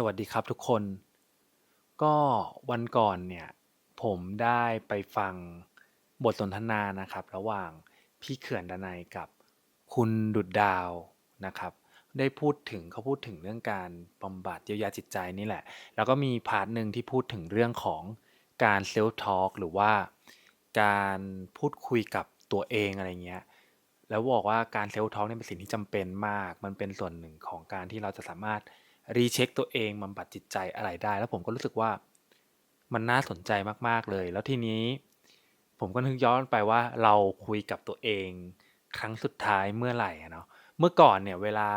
สวัสดีครับทุกคน ก็วันก่อนเนี่ย ผมได้ไปฟังบทสนทนานะครับ ระหว่างพี่เขื่อนดนัยกับคุณดุดดาวนะครับ ได้พูดถึงเขาพูดถึงเรื่องการบำบัดเยียวยาจิตใจนี่แหละ แล้วก็มีพาร์ทหนึ่งที่พูดถึงเรื่องของการเซลฟ์ทอล์กหรือว่าการพูดคุยกับตัวเองอะไรเงี้ยแล้วบอกว่าการเซลฟ์ทอล์กเนี่ยเป็นสิ่งที่จำเป็นมาก มันเป็นส่วนหนึ่งของการที่เราจะสามารถ รีเช็คตัวเองบำบัดจิตใจอะไรได้ แล้วผมก็รู้สึกว่ามันน่าสนใจมากๆเลย แล้วทีนี้ผมก็นึกย้อนไปว่าเราคุยกับตัวเองครั้งสุดท้ายเมื่อไหร่เนาะเมื่อก่อนเนี่ยเวลา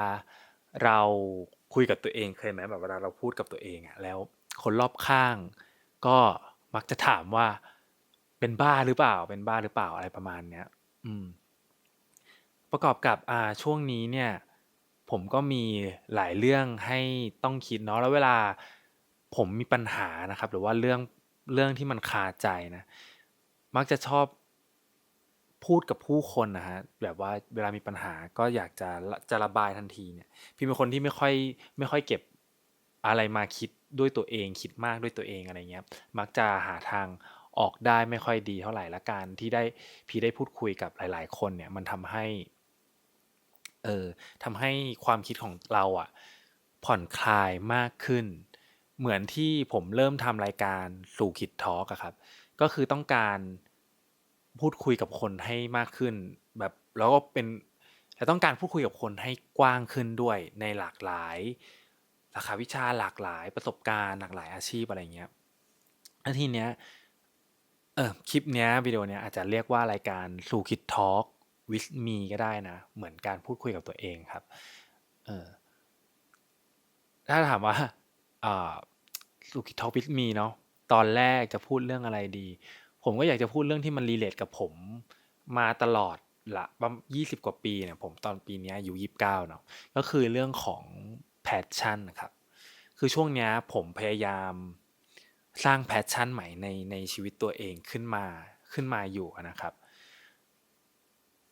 เราคุยกับตัวเองเคยไหมแบบเวลาเราพูดกับตัวเองอะแล้วคนรอบข้างก็มักจะถามว่าเป็นบ้าหรือเปล่า เป็นบ้าหรือเปล่าอะไรประมาณเนี้ยอืม ประกอบกับอ่าช่วงนี้เนี่ย ผมก็มีหลายเรื่องให้ต้องคิดเนาะแล้วเวลาผมมีปัญหานะครับ หรือว่าเรื่องเรื่องที่มันคาใจนะ มักจะชอบพูดกับผู้คนนะฮะแบบว่าเวลามีปัญหาก็อยากจะจะระบายทันทีเนี่ย พี่เป็นคนที่ไม่ค่อยไม่ค่อยเก็บอะไรมาคิดด้วยตัวเอง คิดมากด้วยตัวเองอะไรเงี้ย มักจะหาทางออกได้ไม่ค่อยดีเท่าไหร่ละการที่ได้พี่ได้พูดคุยกับหลาย ๆ คนเนี่ยมันทำให้ เออทำให้ความคิดของเราอะผ่อนคลายมากขึ้น เหมือนที่ผมเริ่มทำรายการสู่คิดทอล์กอะครับ ก็คือต้องการพูดคุยกับคนให้มากขึ้น แบบแล้วก็เป็นและต้องการพูดคุยกับคนให้กว้างขึ้นด้วยในหลากหลายสาขาวิชาหลากหลายประสบการณ์หลากหลายอาชีพอะไรเงี้ยแล้วทีเนี้ยเออคลิปเนี้ยวิดีโอเนี้ยอาจจะเรียกว่ารายการสู่คิดทอล์ก วิสมีก็ได้นะ เหมือนการพูดคุยกับตัวเองครับเออถ้าถามว่าอ่าสู่คิทอกวิสมีเนาะตอนแรกจะพูดเรื่องอะไรดี ผมก็อยากจะพูดเรื่องที่มันรีเลทกับผมมาตลอดละประมาณยี่สิบกว่าปีเนี่ยผมตอนปีนี้อายุยี่สิบเก้าเนาะก็คือเรื่องของแพชชั่นนะครับคือช่วงเนี้ยผมพยายามสร้างแพชชั่นใหม่ในในชีวิตตัวเองขึ้นมาขึ้นมาอยู่นะครับ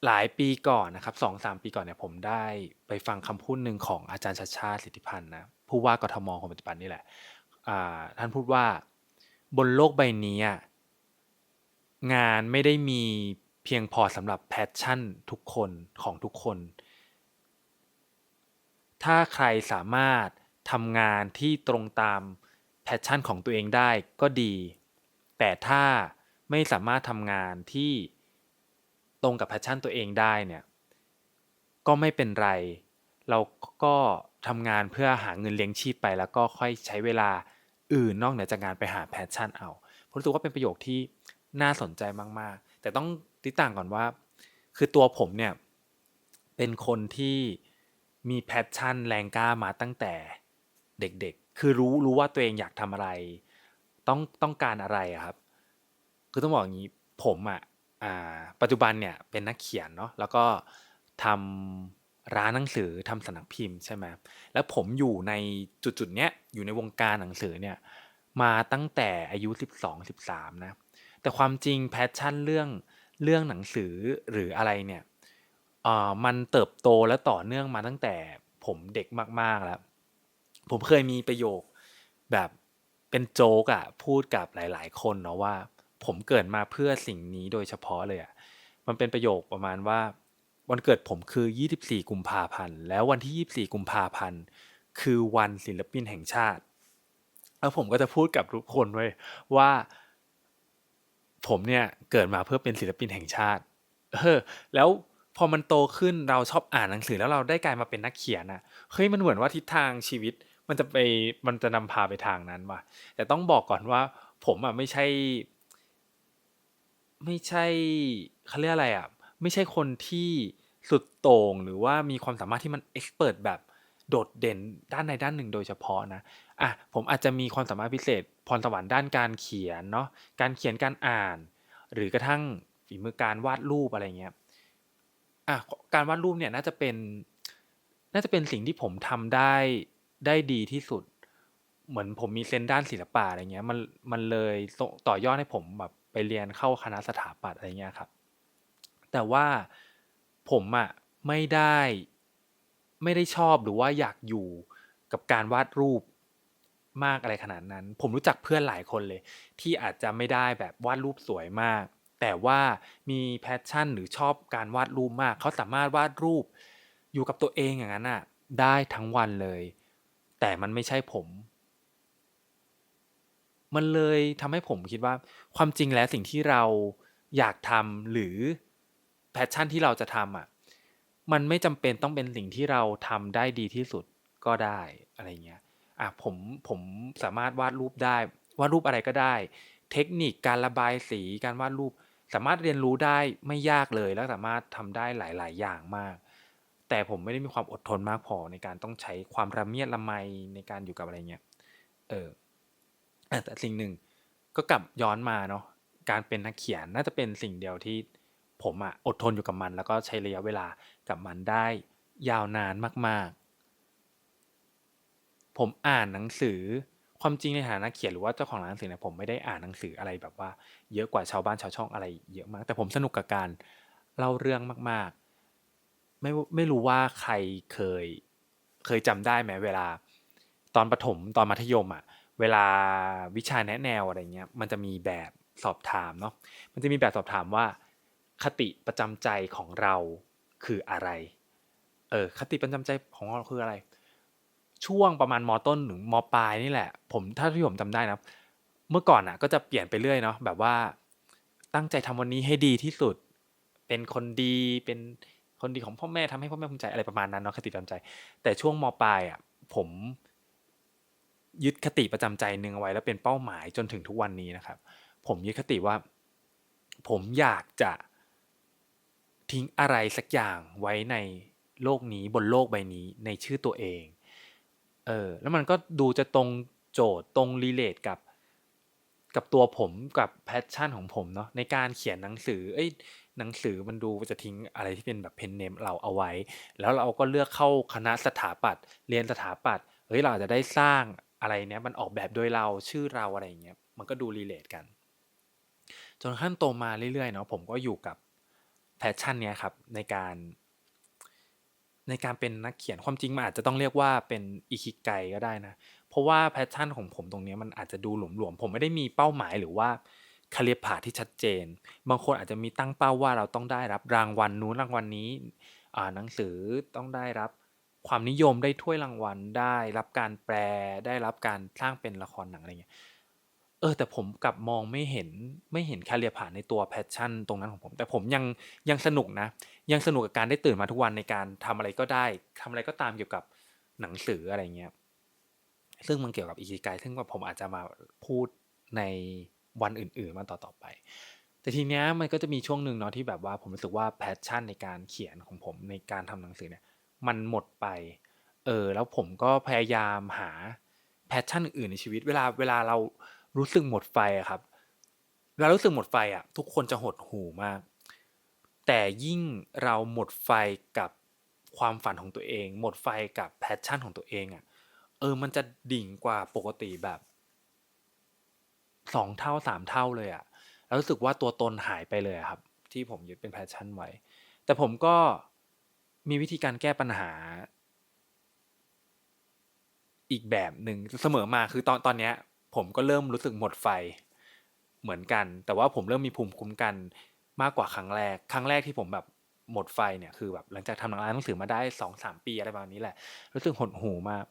หลายปีก่อนนะครับสองสามปีก่อนเนี่ยผมได้ไปฟังคำพูดหนึ่งของอาจารย์ชาชาติสิทธิพันธ์นะผู้ว่ากทมคนปัจจุบันนี่แหละอ่าท่านพูดว่าบนโลกใบนี้งานไม่ได้มีเพียงพอสำหรับแพชชั่นทุกคนของทุกคน ถ้าใครสามารถทำงานที่ตรงตามแพชชั่นของตัวเองได้ก็ดี แต่ถ้าไม่สามารถทำงานที่ ตรงกับแพชชั่นตัวเองได้เนี่ยก็ไม่เป็นไร เราก็ทำงานเพื่อหาเงินเลี้ยงชีพไป แล้วก็ค่อยใช้เวลาอื่นนอกเหนือจากงานไปหาแพชชั่นเอาผมรู้สึกว่าเป็นประโยคที่น่าสนใจมาก ๆ แต่ต้องติดต่างก่อนว่า คือตัวผมเนี่ยเป็นคนที่มีแพชชั่นแรงกล้ามาตั้งแต่เด็กๆ คือรู้รู้ว่าตัวเองอยากทำอะไร ต้องต้องการอะไรครับ คือต้องบอกอย่างนี้ผมอะอ่า ปัจจุบันเนี่ยเป็นนักเขียนเนาะแล้วก็ทำร้านหนังสือทำสำนักพิมพ์ใช่ไหมแล้วผมอยู่ในจุดๆเนี้ยอยู่ในวงการหนังสือเนี่ยมาตั้งแต่อายุ 12 13นะแต่ความจริงแพชชั่นเรื่องเรื่องหนังสือหรืออะไรเนี่ยมันเติบโตและต่อเนื่องมาตั้งแต่ผมเด็กมากๆแล้ว ผมเคยมีประโยคแบบเป็นโจ๊กอะพูดกับหลาย ๆ คนเนาะว่า ผมเกิดมาเพื่อสิ่งนี้โดยเฉพาะเลยอะมันเป็นประโยคประมาณว่า วันเกิดผมคือ 24 กุมภาพันธ์แล้ววันที่ 24 กุมภาพันธ์คือวันศิลปินแห่งชาติแล้วผมก็จะพูดกับทุกคนไว้ว่า ผมเนี่ยเกิดมาเพื่อเป็นศิลปินแห่งชาติเออแล้วพอมันโตขึ้นเราชอบอ่านหนังสือแล้วเราได้กลายมาเป็นนักเขียนอะเฮ้ยมันเหมือนว่าทิศทางชีวิตมันจะไปมันจะนำพาไปทางนั้นว่ะแต่ต้องบอกก่อนว่า ผมอะไม่ใช่ ไม่ใช่ เขาเรียกอะไรอะ ไม่ใช่คนที่สุดโต่งหรือว่ามีความสามารถที่มันเอ็กซ์เพรสแบบโดดเด่นด้านใดด้านหนึ่งโดยเฉพาะนะอะผมอาจจะมีความสามารถพิเศษพรสวรรค์ด้านการเขียนเนาะการเขียนการอ่าน หรือกระทั่งฝีมือการวาดรูปอะไรเงี้ยอะการวาดรูปเนี่ยน่าจะเป็นน่าจะเป็นสิ่งที่ผมทำได้ได้ดีที่สุด เหมือนผมมีเซนด้านศิลปะอะไรเงี้ยมันมันเลยต่อยอดให้ผมแบบ ไปเรียนเข้าคณะสถาปัตย์อะไรเงี้ยครับ แต่ว่าผมอะไม่ได้ไม่ได้ชอบหรือว่าอยากอยู่กับการวาดรูปมากอะไรขนาดนั้น ผมรู้จักเพื่อนหลายคนเลย ที่อาจจะไม่ได้แบบวาดรูปสวยมาก แต่ว่ามีแพชชั่นหรือชอบการวาดรูปมาก เขาสามารถวาดรูปอยู่กับตัวเองอย่างนั้นอะได้ทั้งวันเลย แต่มันไม่ใช่ผม มันเลยทำให้ผมคิดว่า ความจริงแล้วสิ่งที่เราอยากทำหรือแพชชั่นที่เราจะทำอะ มันไม่จำเป็นต้องเป็นสิ่งที่เราทำได้ดีที่สุดก็ได้อะไรเงี้ยอะผมผมสามารถวาดรูปได้ วาดรูปอะไรก็ได้ เทคนิคการระบายสีการวาดรูป สามารถเรียนรู้ได้ไม่ยากเลยแล้วสามารถทำได้หลาย ๆ อย่างมาก แต่ผมไม่ได้มีความอดทนมากพอในการต้องใช้ความระเมียดระไมในการอยู่กับอะไรเงี้ยเออ แต่สิ่งหนึ่งก็กลับย้อนมาเนาะการเป็นนักเขียนน่าจะเป็นสิ่งเดียวที่ผมอะอดทนอยู่กับมัน แล้วก็ใช้ระยะเวลากับมันได้ยาวนานมาก ๆ ผมอ่านหนังสือความจริงในฐานะเขียนหรือว่าเจ้าของร้านหนังสือเนี่ยผมไม่ได้อ่านหนังสืออะไรแบบว่า เยอะกว่าชาวบ้านชาวช่องอะไรเยอะมาก แต่ผมสนุกกับการเล่าเรื่องมาก ๆ ไม่ไม่รู้ว่าใครเคยเคยจำได้ไหมเวลา ตอนประถมตอนมัธยมอะ เวลาวิชาแนะแนวอะไรเงี้ยมันจะมีแบบสอบถามเนาะมันจะมีแบบสอบถามว่า คติประจำใจของเราคืออะไรเออคติประจำใจของเราคืออะไร ช่วงประมาณมต้นถึงมปลายนี่แหละ ผมถ้าที่ผมจำได้นะเมื่อก่อนอะก็จะเปลี่ยนไปเรื่อยเนาะแบบว่าตั้งใจทำวันนี้ให้ดีที่สุด เป็นคนดีเป็นคนดีของพ่อแม่ทำให้พ่อแม่ภูมิใจอะไรประมาณนั้นเนาะคติประจำใจ แต่ช่วงมปลายอะผม ยึดคติประจำใจหนึ่งเอาไว้แล้วเป็นเป้าหมายจนถึงทุกวันนี้นะครับ ผมยึดคติว่า ผมอยากจะทิ้งอะไรสักอย่างไว้ในโลกนี้บนโลกใบนี้ในชื่อตัวเอง เออแล้วมันก็ดูจะตรงโจทย์ตรงรีเลทกับ กับตัวผมกับแพชชั่นของผมเนาะในการเขียนหนังสือ เอ้ยหนังสือมันดูจะทิ้งอะไรที่เป็นแบบเพนเนมเราเอาไว้ แล้วเราก็เลือกเข้าคณะสถาปัตย์เรียนสถาปัตย์เฮ้ยเราจะได้สร้าง อะไรเนี้ยมันออกแบบโดยเราชื่อเราอะไรเงี้ยมันก็ดูรีเลทกัน จนขั้นโตมาเรื่อยๆเนาะผมก็อยู่กับแพชชั่นเนี้ยครับในการในการเป็นนักเขียนความจริงมันอาจจะต้องเรียกว่าเป็นอิคิไกก็ได้นะ เพราะว่าแพชชั่นของผมตรงนี้มันอาจจะดูหลวมๆ ผมไม่ได้มีเป้าหมายหรือว่าคาเรียผาที่ชัดเจน บางคนอาจจะมีตั้งเป้าว่าเราต้องได้รับรางวัลนู้นรางวัลนี้อ่าหนังสือต้องได้รับ ความนิยมได้ถ้วยรางวัลได้รับการแปลได้รับการสร้างเป็นละครหนังอะไรเงี้ยเออแต่ผมกลับมองไม่เห็นไม่เห็นแคเรียผ่านในตัวแพชชั่นตรงนั้นของผม แต่ผมยังยังสนุกนะ ยังสนุกกับการได้ตื่นมาทุกวันในการทำอะไรก็ได้ทำอะไรก็ตามเกี่ยวกับหนังสืออะไรเงี้ยซึ่งมันเกี่ยวกับอิคิไกซึ่งว่าผมอาจจะมาพูดในวันอื่น ๆมาต่อๆไป แต่ทีเนี้ยมันก็จะมีช่วงหนึ่งเนาะที่แบบว่าผมรู้สึกว่าแพชชั่นในการเขียนของผมในการทำหนังสือเนี่ย มันหมดไป เออ แล้วผมก็พยายามหาแพชชั่นอื่นในชีวิต เวลาเวลาเรารู้สึกหมดไฟอะครับเวลารู้สึกหมดไฟอะทุกคนจะหดหูมาก แต่ยิ่งเราหมดไฟกับความฝันของตัวเอง หมดไฟกับแพชชั่นของตัวเองอะเออ มันจะดิ่งกว่าปกติแบบสองเท่าสามเท่าเลยอะแล้วรู้สึกว่าตัวตนหายไปเลยครับ ที่ผมยึดเป็นแพชชั่นไว้ แต่ผมก็ มีวิธีการแก้ปัญหา อีกแบบหนึ่งเสมอมาคือตอนตอนเนี้ย ผมก็เริ่มรู้สึกหมดไฟเหมือนกัน แต่ว่าผมเริ่มมีภูมิคุ้มกันมากกว่าครั้งแรก ครั้งแรกที่ผมแบบหมดไฟเนี่ยคือแบบหลังจากทำหนังร้านหนังสือมาได้สองสามปีอะไรประมาณนี้แหละ รู้สึกหดหูมาก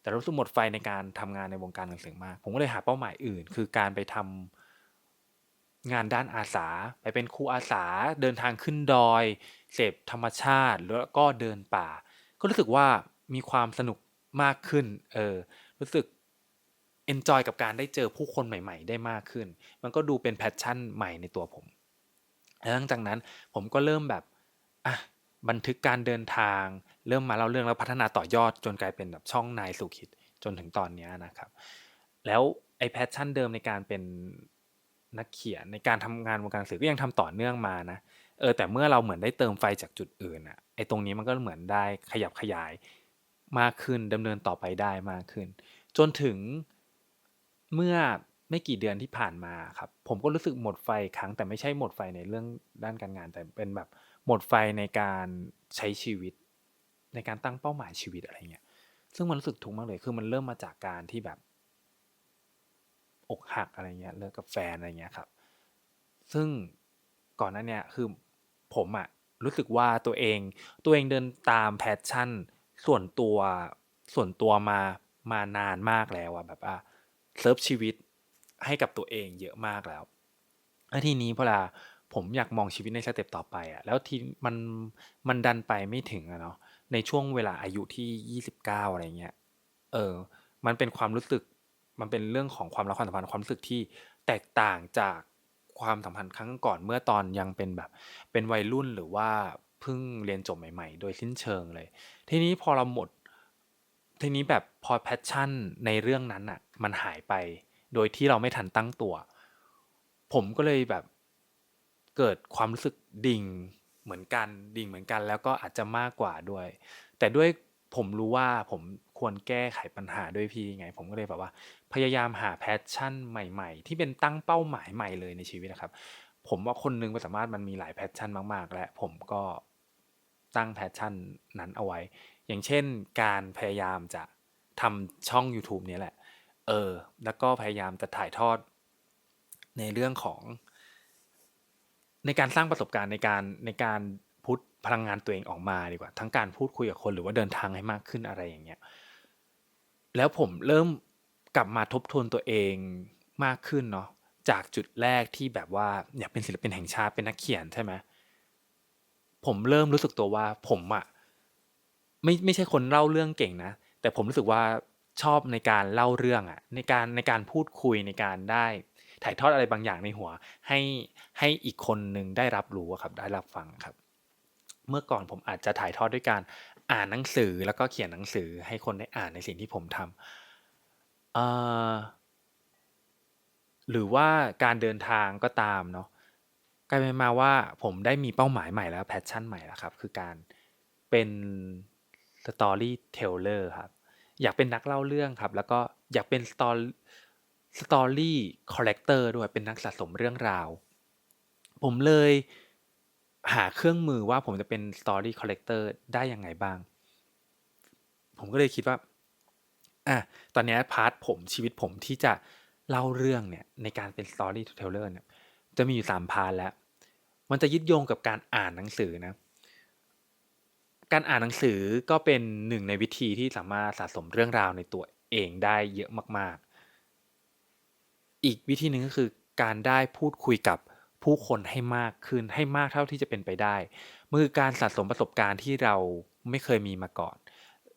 แต่รู้สึกหมดไฟในการทำงานในวงการหนังสือมาก ผมก็เลยหาเป้าหมายอื่น คือการไปทำ งานด้านอาสาไปเป็นครูอาสาเดินทางขึ้นดอย เสพธรรมชาติแล้วก็เดินป่า ก็รู้สึกว่ามีความสนุกมากขึ้นเออรู้สึกเอนจอยกับการได้เจอผู้คนใหม่ ๆ ได้มากขึ้น มันก็ดูเป็นแพชชั่นใหม่ในตัวผมแล้วหลังจากนั้นผมก็เริ่มแบบอะบันทึกการเดินทาง เริ่มมาเล่าเรื่องแล้วพัฒนาต่อยอดจนกลายเป็นแบบช่องนายสุขิดจนถึงตอนนี้นะครับ แล้วไอ้แพชชั่นเดิมในการเป็น นักเขียนในการทำงานวงการสื่อก็ยังทำต่อเนื่องมานะเออแต่เมื่อเราเหมือนได้เติมไฟจากจุดอื่นอะไอ้ตรงนี้มันก็เหมือนได้ขยับขยายมากขึ้นดำเนินต่อไปได้มากขึ้น จนถึงเมื่อไม่กี่เดือนที่ผ่านมาครับ ผมก็รู้สึกหมดไฟครั้งแต่ไม่ใช่หมดไฟในเรื่องด้านการงาน แต่เป็นแบบหมดไฟในการใช้ชีวิต ในการตั้งเป้าหมายชีวิตอะไรเงี้ยซึ่งมันรู้สึกทุกข์มากเลยคือมันเริ่มมาจากการที่แบบ อกหักอะไรเงี้ยเลิกกับแฟนอะไรเงี้ยครับ ซึ่งก่อนหน้าเนี้ยคือผมอะรู้สึกว่าตัวเองตัวเองเดินตามแพชชั่น ส่วนตัวส่วนตัวมามานานมากแล้วอะแบบว่าเซิร์ฟชีวิตให้กับตัวเองเยอะมากแล้วแล้วทีนี้เวลาผมอยากมองชีวิตในสเต็ปต่อไปอะแล้วทีมันมันดันไปไม่ถึงอะเนาะในช่วงเวลาอายุที่ยี่สิบเก้าอะไรเงี้ยเออมันเป็นความรู้สึก มันเป็นเรื่องของความรักความสัมพันธ์ความรู้สึกที่แตกต่างจากความสัมพันธ์ครั้งก่อนเมื่อตอนยังเป็นแบบ เป็นวัยรุ่นหรือว่าเพิ่งเรียนจบใหม่ ๆ โดยสิ้นเชิงเลย ทีนี้พอเราหมด ทีนี้แบบพอแพชชั่นในเรื่องนั้นอะ มันหายไป โดยที่เราไม่ทันตั้งตัว ผมก็เลยแบบเกิดความรู้สึกดิ่งเหมือนกันดิ่งเหมือนกัน แล้วก็อาจจะมากกว่าด้วย แต่ด้วย ผมรู้ว่าผมควรแก้ไขปัญหาด้วยพี่ไง ผมก็เลยแบบว่า พยายามหาแพชชั่นใหม่ ๆ ที่เป็นตั้งเป้าหมายใหม่เลยในชีวิตนะครับ ผมว่าคนหนึงมันสามารถมันมีหลายแพชชั่นมาก ๆ และผมก็ตั้งแพชชั่นนั้นเอาไว้ อย่างเช่นการพยายามจะทำช่อง YouTube เนี้ยแหละ เออ แล้วก็พยายามจะถ่ายทอดในเรื่องของ ในการสร้างประสบการณ์ในการในการ พลังงานตัวเองออกมาดีกว่า ทั้งการพูดคุยกับคนหรือว่าเดินทางให้มากขึ้นอะไรอย่างเงี้ยแล้วผมเริ่มกลับมาทบทวนตัวเองมากขึ้นเนาะจากจุดแรกที่แบบว่าอยากเป็นศิลปินแห่งชาติเป็นนักเขียนใช่ไหมผมเริ่มรู้สึกตัวว่าผมอะไม่ไม่ใช่คนเล่าเรื่องเก่งนะ แต่ผมรู้สึกว่าชอบในการเล่าเรื่องอะในการในการพูดคุยในการได้ ถ่ายทอดอะไรบางอย่างในหัว ให้ให้อีกคนหนึ่งได้รับรู้ครับได้รับฟังครับ เมื่อก่อนผมอาจจะถ่ายทอดด้วยการอ่านหนังสือแล้วก็เขียนหนังสือให้คนได้อ่านในสิ่งที่ผมทำหรือว่าการเดินทางก็ตามเนาะกลายเป็นมาว่าผมได้มีเป้าหมายใหม่แล้วแพชชั่นใหม่แล้วครับ คือการเป็นสตอรี่เทเลอร์ครับ อยากเป็นนักเล่าเรื่องครับ แล้วก็อยากเป็นสตอสตอรี่คอลเลกเตอร์ด้วยเป็นนักสะสมเรื่องราว ผมเลย หาเครื่องมือว่าผมจะเป็นสตอรี่คอลเลกเตอร์ได้ยังไงบ้าง ผมก็เลยคิดว่าอะตอนนี้พาร์ทผมชีวิตผมที่จะเล่าเรื่องเนี่ยในการเป็นสตอรี่เทเลอร์เนี่ยจะมีอยู่สามพาร์ทแล้ว มันจะยึดโยงกับการอ่านหนังสือนะ การอ่านหนังสือก็เป็นหนึ่งในวิธีที่สามารถสะสมเรื่องราวในตัวเองได้เยอะมาก ๆ อีกวิธีหนึ่งก็คือการได้พูดคุยกับ ผู้คนให้มากขึ้นให้มากเท่าที่จะเป็นไปได้มันคือการสะสมประสบการณ์ที่เราไม่เคยมีมาก่อน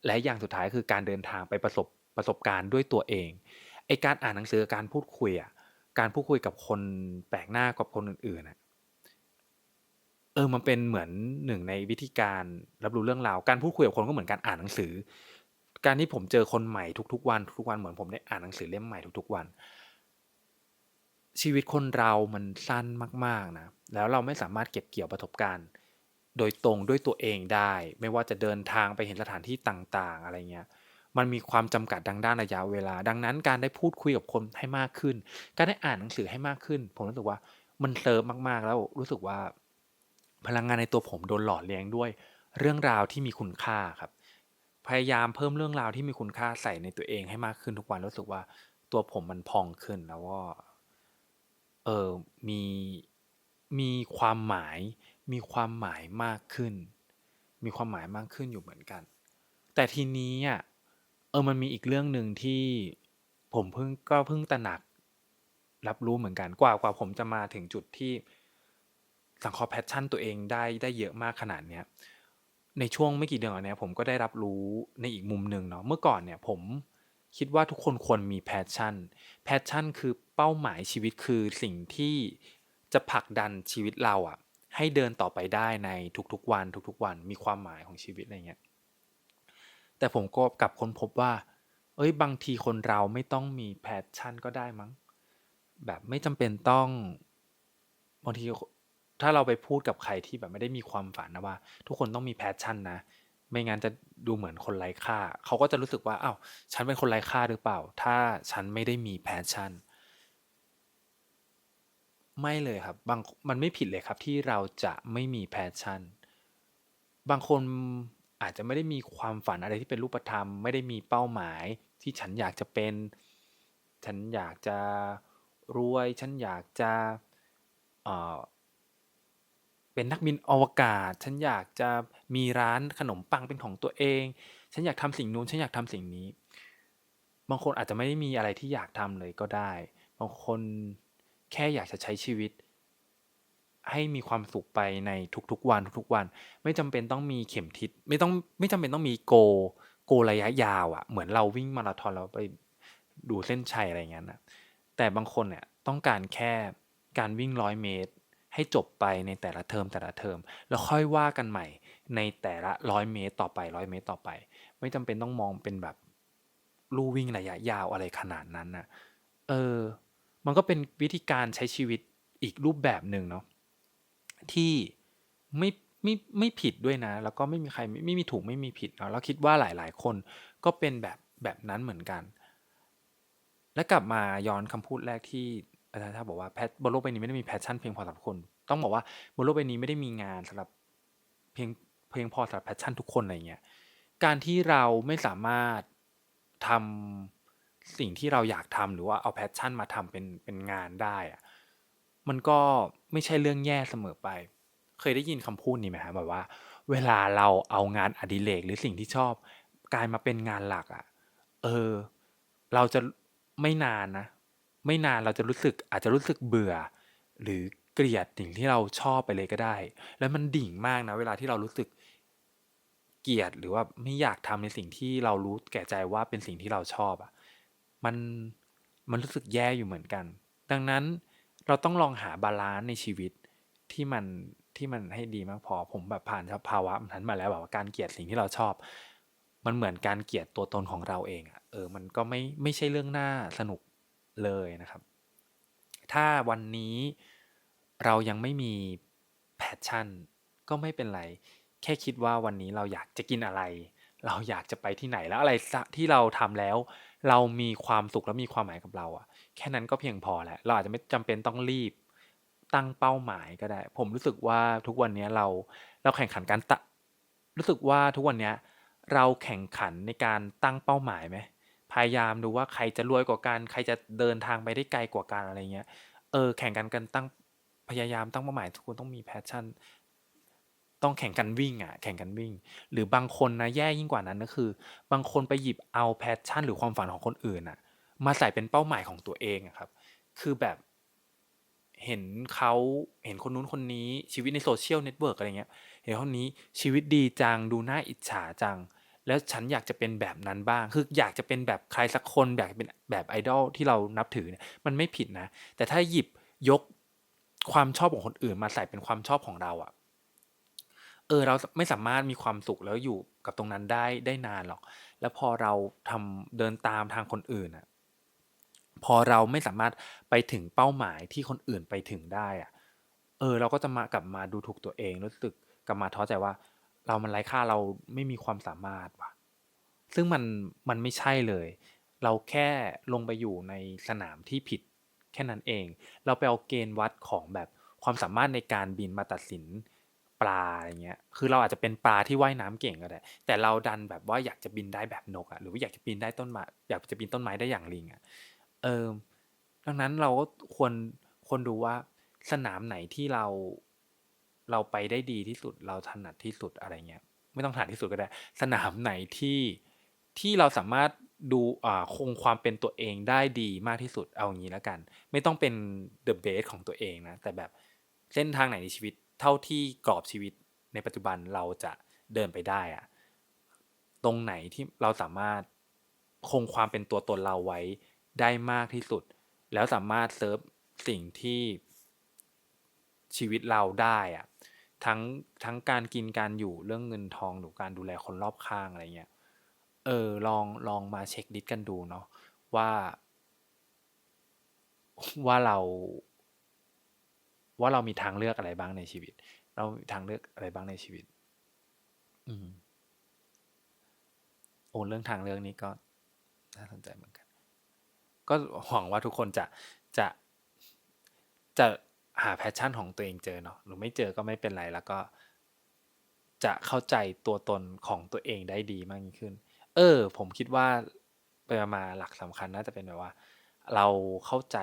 และอย่างสุดท้ายคือการเดินทางไปประสบประสบการณ์ด้วยตัวเองไอการอ่านหนังสือการพูดคุยอะการพูดคุยกับคนแปลกหน้ากับคนอื่นๆอะเออมันเป็นเหมือนหนึ่งในวิธีการรับรู้เรื่องราวการพูดคุยกับคนก็เหมือนการอ่านหนังสือ การที่ผมเจอคนใหม่ทุกๆวันทุกวันเหมือนผมได้อ่านหนังสือเล่มใหม่ทุกๆวัน ชีวิตคนเรามันสั้นมากๆนะ แล้วเราไม่สามารถเก็บเกี่ยวประสบการณ์ โดยตรงด้วยตัวเองได้ ไม่ว่าจะเดินทางไปเห็นสถานที่ต่างๆ อะไรเงี้ย มันมีความจำกัดดังด้านระยะเวลา ดังนั้นการได้พูดคุยกับคนให้มากขึ้น การได้อ่านหนังสือให้มากขึ้น ผมรู้สึกว่ามันเติมมากๆ แล้วรู้สึกว่า พลังงานในตัวผมโดนหล่อเลี้ยงด้วย เรื่องราวที่มีคุณค่าครับ พยายามเพิ่มเรื่องราวที่มีคุณค่าใส่ในตัวเองให้มากขึ้นทุกวันรู้สึกว่าตัวผมมันพองขึ้นแล้วก็ เออมี มีความหมาย มีความหมายมากขึ้น มีความหมายมากขึ้นอยู่เหมือนกัน แต่ทีนี้อะเออ มันมีอีกเรื่องหนึ่งที่ผมเพิ่ง ก็เพิ่งตระหนัก รับรู้เหมือนกัน กว่า กว่าผมจะมาถึงจุดที่ สังเคราะห์แพชชั่นตัวเองได้ ได้เยอะมากขนาดเนี้ย ในช่วงไม่กี่เดือนก่อนเนี้ย ผมก็ได้รับรู้ในอีกมุมหนึ่งเนาะ เมื่อก่อนเนี่ยผมคิดว่าทุกคนควรมีแพชชั่นแพชชั่นคือ เป้าหมายชีวิตคือสิ่งที่จะผลักดันชีวิตเราอะให้เดินต่อไปได้ในทุกๆวันทุกๆวันมีความหมายของชีวิตอะไรเงี้ยแต่ผมก็กลับค้นพบว่า เอ้ยบางทีคนเราไม่ต้องมีแพชชั่นก็ได้มั้ง แบบไม่จำเป็นต้องบางทีถ้าเราไปพูดกับใครที่แบบไม่ได้มีความฝันนะว่า ทุกคนต้องมีแพชชั่นนะ ไม่งั้นจะดูเหมือนคนไร้ค่า เขาก็จะรู้สึกว่าอ้าวฉันเป็นคนไร้ค่าหรือเปล่า ถ้าฉันไม่ได้มีแพชชั่น ไม่เลยครับ บางมันไม่ผิดเลยครับที่เราจะไม่มีแพชชั่น บางคนอาจจะไม่ได้มีความฝันอะไรที่เป็นรูปธรรม ไม่ได้มีเป้าหมายที่ฉันอยากจะเป็น ฉันอยากจะรวย ฉันอยากจะเเป็นนักบินอวกาศ ฉันอยากจะมีร้านขนมปังเป็นของตัวเอง ฉันอยากทำสิ่งนู้น ฉันอยากทำสิ่งนี้ บางคนอาจจะไม่ได้มีอะไรที่อยากทำเลยก็ได้ บางคน แค่อยากจะใช้ชีวิต ให้มีความสุขไปในทุกๆวันทุกๆวัน ไม่จำเป็นต้องมีเข็มทิศไม่ต้องไม่จำเป็นต้องมี goal goal ระยะยาวอะเหมือนเราวิ่งมาราธอนแล้วไปดูเส้นชัยอะไรอย่างงั้นน่ะแต่บางคนเนี่ยต้องการแค่การวิ่ง100เมตร ให้จบไปในแต่ละเทอมแต่ละเทอม แล้วค่อยว่ากันใหม่ในแต่ละ100เมตรต่อไป100เมตรต่อไป ไม่จำเป็นต้องมองเป็นแบบลู่วิ่งระยะยาวอะไรขนาดนั้นนะเออ มันก็เป็นวิธีการใช้ชีวิตอีกรูปแบบหนึ่งเนาะที่ไม่ไม่ไม่ผิดด้วยนะ แล้วก็ไม่มีใครไม่ไม่มีถูกไม่มีผิดเนาะแล้วคิดว่าหลาย ๆ คนก็เป็นแบบแบบนั้นเหมือนกัน และกลับมาย้อนคำพูดแรกที่อาจารย์ชาบอกว่าแพชบนโลกใบนี้ไม่ได้มี passion เพียงพอสำหรับคน ต้องบอกว่าบนโลกใบนี้ไม่ได้มีงานสำหรับเพียงเพียงพอสำหรับ passion ทุกคนอะไรเงี้ยการที่เราไม่สามารถทำ สิ่งที่เราอยากทำหรือว่าเอา passion มาทำเป็นเป็นงานได้อะมันก็ไม่ใช่เรื่องแย่เสมอไป เคยได้ยินคำพูดนี้ไหมครับ?แบบว่า เวลาเราเอางานอดิเรกหรือสิ่งที่ชอบกลายมาเป็นงานหลักอะเออ เราจะไม่นานนะ ไม่นานเราจะรู้สึกอาจจะรู้สึกเบื่อ หรือเกลียดสิ่งที่เราชอบไปเลยก็ได้ แล้วมันดิ่งมากนะ เวลาที่เรารู้สึกเกลียดหรือว่าไม่อยากทำในสิ่งที่เรารู้แก่ใจว่าเป็นสิ่งที่เราชอบอะ มันมันรู้สึกแย่อยู่เหมือนกัน ดังนั้นเราต้องลองหาบาลันซ์ในชีวิตที่มันที่มันให้ดีมากพอผมแบบผ่านภาวะนั้นมาแล้วแบบว่าการเกลียดสิ่งที่เราชอบ มันเหมือนการเกลียดตัวตนของเราเองอะเออมันก็ไม่ไม่ใช่เรื่องน่าสนุกเลยนะครับ ถ้าวันนี้เรายังไม่มี passion ก็ไม่เป็นไร แค่คิดว่าวันนี้เราอยากจะกินอะไร เราอยากจะไปที่ไหนแล้วอะไรที่เราทำแล้ว เรามีความสุขและมีความหมายกับเราอะแค่นั้นก็เพียงพอแล้วเราอาจจะไม่จำเป็นต้องรีบตั้งเป้าหมายก็ได้ ผมรู้สึกว่าทุกวันนี้เราเราแข่งขันการตะรู้สึกว่าทุกวันนี้เราแข่งขันในการตั้งเป้าหมายไหม?พยายามดูว่าใครจะรวยกว่ากันใครจะเดินทางไปได้ไกลกว่ากันอะไรเงี้ยเออแข่งกันกันตั้งพยายามตั้งเป้าหมายทุกคนต้องมี passion ต้องแข่งกันวิ่งอะแข่งกันวิ่ง หรือบางคนนะแย่ยิ่งกว่านั้นก็คือ บางคนไปหยิบเอา passion หรือความฝันของคนอื่นน่ะ มาใส่เป็นเป้าหมายของตัวเองอะครับ คือแบบเห็นเขาเห็นคนนู้นคนนี้ชีวิตใน social network อะไรเงี้ย เห็นคนนี้ชีวิตดีจังดูน่าอิจฉาจัง แล้วฉันอยากจะเป็นแบบนั้นบ้าง คืออยากจะเป็นแบบใครสักคนอยากเป็นแบบ idol ที่เรานับถือเนี่ยมันไม่ผิดนะ แต่ถ้าหยิบยกความชอบของคนอื่นมาใส่เป็นความชอบของเราอะ เออ เราไม่สามารถมีความสุขแล้วอยู่กับตรงนั้นได้ได้นานหรอก แล้วพอเราทำเดินตามทางคนอื่นน่ะพอเราไม่สามารถไปถึงเป้าหมายที่คนอื่นไปถึงได้อะเออ เราก็จะมากลับมาดูถูกตัวเองรู้สึกกลับมาท้อใจว่า เรามันไร้ค่าเราไม่มีความสามารถว่ะ ซึ่งมันมันไม่ใช่เลย เราแค่ลงไปอยู่ในสนามที่ผิดแค่นั้นเอง เราไปเอาเกณฑ์วัดของแบบความสามารถในการบินมาตัดสิน ปลาอะไรเงี้ย คือเราอาจจะเป็นปลาที่ว่ายน้ำเก่งก็ได้ แต่เราดันแบบว่าอยากจะบินได้แบบนกอะหรือว่าอยากจะปีนได้ต้นไม้อยากจะปีนต้นไม้ได้อย่างลิงอะเออดังนั้นเราก็ควรควรดูว่าสนามไหนที่เราเราไปได้ดีที่สุด เราถนัดที่สุดอะไรเงี้ย ไม่ต้องถนัดที่สุดก็ได้ สนามไหนที่ที่เราสามารถดูอ่าคงความเป็นตัวเองได้ดีมากที่สุดเอางี้แล้วกัน ไม่ต้องเป็น the best ของตัวเองนะแต่แบบเส้นทางไหนในชีวิต เท่าที่กรอบชีวิตในปัจจุบันเราจะเดินไปได้อะตรงไหนที่เราสามารถคงความเป็นตัวตนเราไว้ได้มากที่สุด แล้วสามารถเซิร์ฟสิ่งที่ชีวิตเราได้อะทั้งทั้งการกินการอยู่เรื่องเงินทองหรือการดูแลคนรอบข้างอะไรเงี้ยเออลองลองมาเช็กลิสกันดูเนาะว่า ว่าเรา ว่าเรามีทางเลือกอะไรบ้างในชีวิต เรามีทางเลือกอะไรบ้างในชีวิต อืมโอ้เรื่องทางเลือกนี้ก็น่าสนใจเหมือนกัน ก็หวังว่าทุกคนจะจะจะหา passion ของตัวเองเจอเนาะหรือไม่เจอก็ไม่เป็นไรแล้วก็จะเข้าใจตัวตนของตัวเองได้ดีมากยิ่งขึ้น เออ ผมคิดว่าไปมาๆหลักสำคัญน่าจะเป็นแบบว่า เราเข้าใจ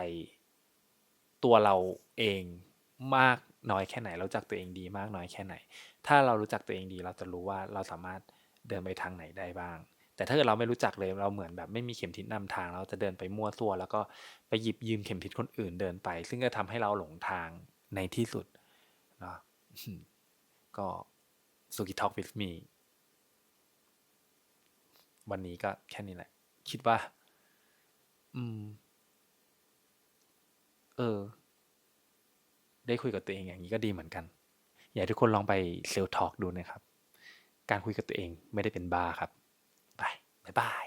ตัวเราเอง มากน้อยแค่ไหนเราจักตัวเองดีมากน้อยแค่ไหน ถ้าเรารู้จักตัวเองดีเราจะรู้ว่าเราสามารถเดินไปทางไหนได้บ้าง แต่ถ้าเกิดเราไม่รู้จักเลยเราเหมือนแบบไม่มีเข็มทิศนำทาง เราจะเดินไปมั่วซั่วแล้วก็ไปหยิบยืมเข็มทิศคนอื่นเดินไป ซึ่งก็ทำให้เราหลงทางในที่สุดเนาะก็สุกิทอกวิ h มีวันนี้ก็แค่นี้แหละ คิดว่า อืม เออ ได้คุยกับตัวเองอย่างนี้ก็ดีเหมือนกัน อยากทุกคนลองไปเซลทอล์กดูนะครับ การคุยกับตัวเองไม่ได้เป็นบ้าครับ ไปบ๊ายบาย